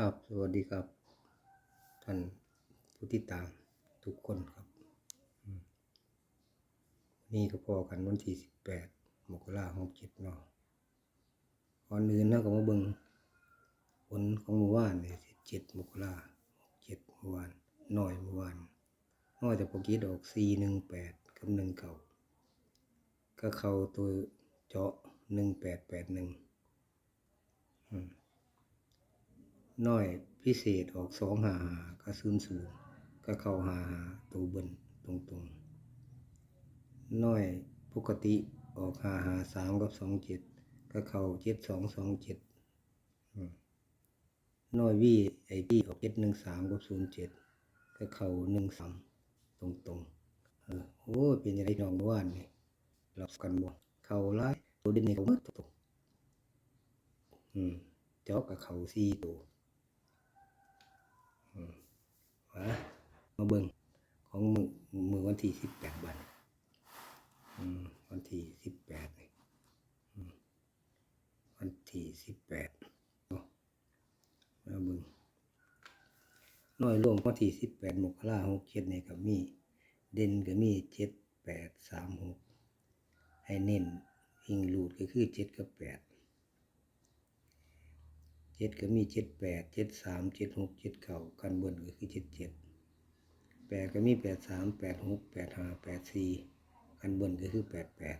ครับ สวัสดีครับ ท่านผู้ติดตามทุกคนครับ นี่ก็พอกันวันที่สิบแปดมกราหกเจ็ดเนาะก่อนอื่นเราก็มาเบิ่งผลของเมื่อวานนี่สิบเจ็ดมกราหกเจ็ดเมื่อวานหน้อยเมื่อวานน้อยแต่ปกี้ดอกสี่หนึ่งแปดกับหนึ่งเก่า ก็เข้าตัวเจาะหนึ่งแปดแปดหนึ่ง น้อยพิเศษออกสองหาหาก็ศูนย์ศูนย์ก็เข้าหาหาตัวบนตรงตรงน้อยปกติออกหาหาสามกับสองเจ็ดก็เข้าเจ็ดสองสองเจ็ดน้อยวีไอพีออกเจ็ดหนึ่งสามกับศูนย์เจ็ดก็เข้าหนึ่งสามตรงตรงเออโอ้เป็นยังไงน้องเมื่านนี่หลับกันบ่เข้าไล่ตัวเด่นนี่เขาหมดตัวอืมเจาะกับเขาสี่ตัว มา มาเบิ่งของมือมือวันที่สิบแปดวันวันที่สิบแปดวันที่สิบแปดมาเบิ่งน้อยรวมวันที่สิบแปดมกราหกเจ็ดนี่กมีเด่นก็มีเจ็ดแปดสามหกให้เน้นยิงรูดก็คือเจ็ดกับแปดเจ็ดก็มีเจ็ดแปดเจ็ดสามเจ็ดหกเจ็ดเก้ากันบนก็คือเจ็ดเจ็ด ดก็มีแปดสามแปดหกแปดห้าแปดสี่กันบนก็คือแปดแปด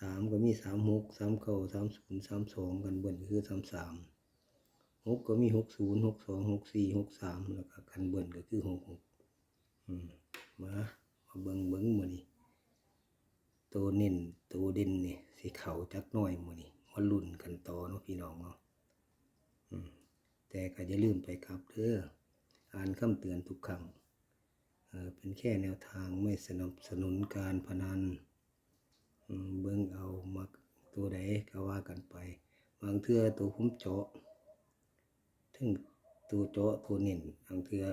สามก็มีสามหกสามเก้าสามศูนย์สามสองกันบนก็คือสามสามหกก็มีหกศูนย์หกสองหกสี่หกสามแล้วก็กันบนก็คือหกหกมามาเบิ้งเบิ้งมือนี่ตัวเน้นตัวเด่นนี่สีเขาจักหน้อยมือนี่มาลุ่นกันต่อเนาะพี่น้องเนาะแต่ก็อย่าลืมไปครับเด้ออ่านคำเตือนทุกครั้ง เออเป็นแค่แนวทางไม่สนับสนุนการพนันเบิ่งเอามาตัวใดก็ว่ากันไป บางเทือตัวผมเจาะถึงตัวเจาะตัวเน้นบางเทือ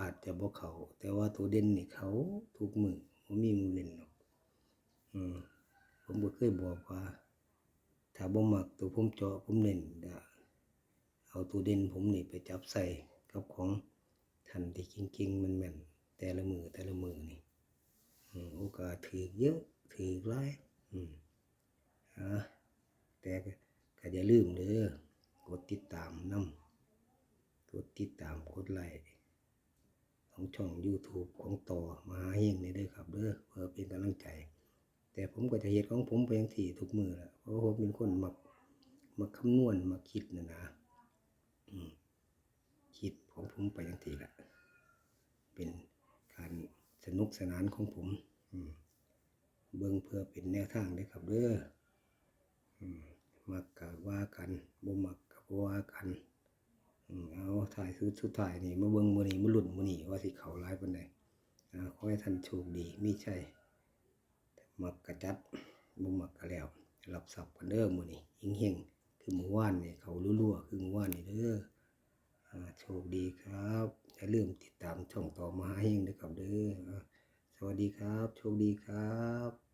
อาจจะบ่เขา แต่ว่าตัวเด่นนี่เขาทุกมือบ่มีมือเล่นหรอกผมบ่เคยบอกว่า ถ้าบ่มักตัวผมเจาะผมเน้นเอาตัวเด่นผมนี่ไปจับใส่กับของทันที่จริงๆมันแม่น แต่ละมือแต่ละมือนี่โอกาสถือเยอะถือหลายอืมอ่าแต่ก็อย่าลืมเด้อกดติดตามนํกดติดตามกดไลค์ของช่อง YouTube ของต่อมาเฮงนี่เด้อครับเด้อเพื่อเป็นกำลังใจ แต่ผมก็จะเฮ็ดของผมไปย่างที่ทุกมือละเพราะผมเป็นคนมักมักคำนวณมักคิดนะนะคิดของผมไปอย่างทีละเป็น การสนุกสนานของผมเบิ่งเพื่อเป็นแนวทางเลยครับเด้อมักกะว่ากันบ่มักกะว่ากันเอาถ่ายสุดสุดท้ายนี่มาเบิ่งมือนี้มาหลุ้นมื้อนี้ว่าสิเขาหลายปานใดอ่าขอให้ท่านโชคดีมีชัยมักกะจัดบ่มักกะแล้วรับทรัพกันเด้อมือนี้เฮงคือหมู่ว่านนี่เขารั่วๆคือหมู่ว่านนี่เด้อ โชคดีครับ อย่าลืมติดตามช่องต่อมาให้เองนะครับเด้อสวัสดีครับ โชคดีครับ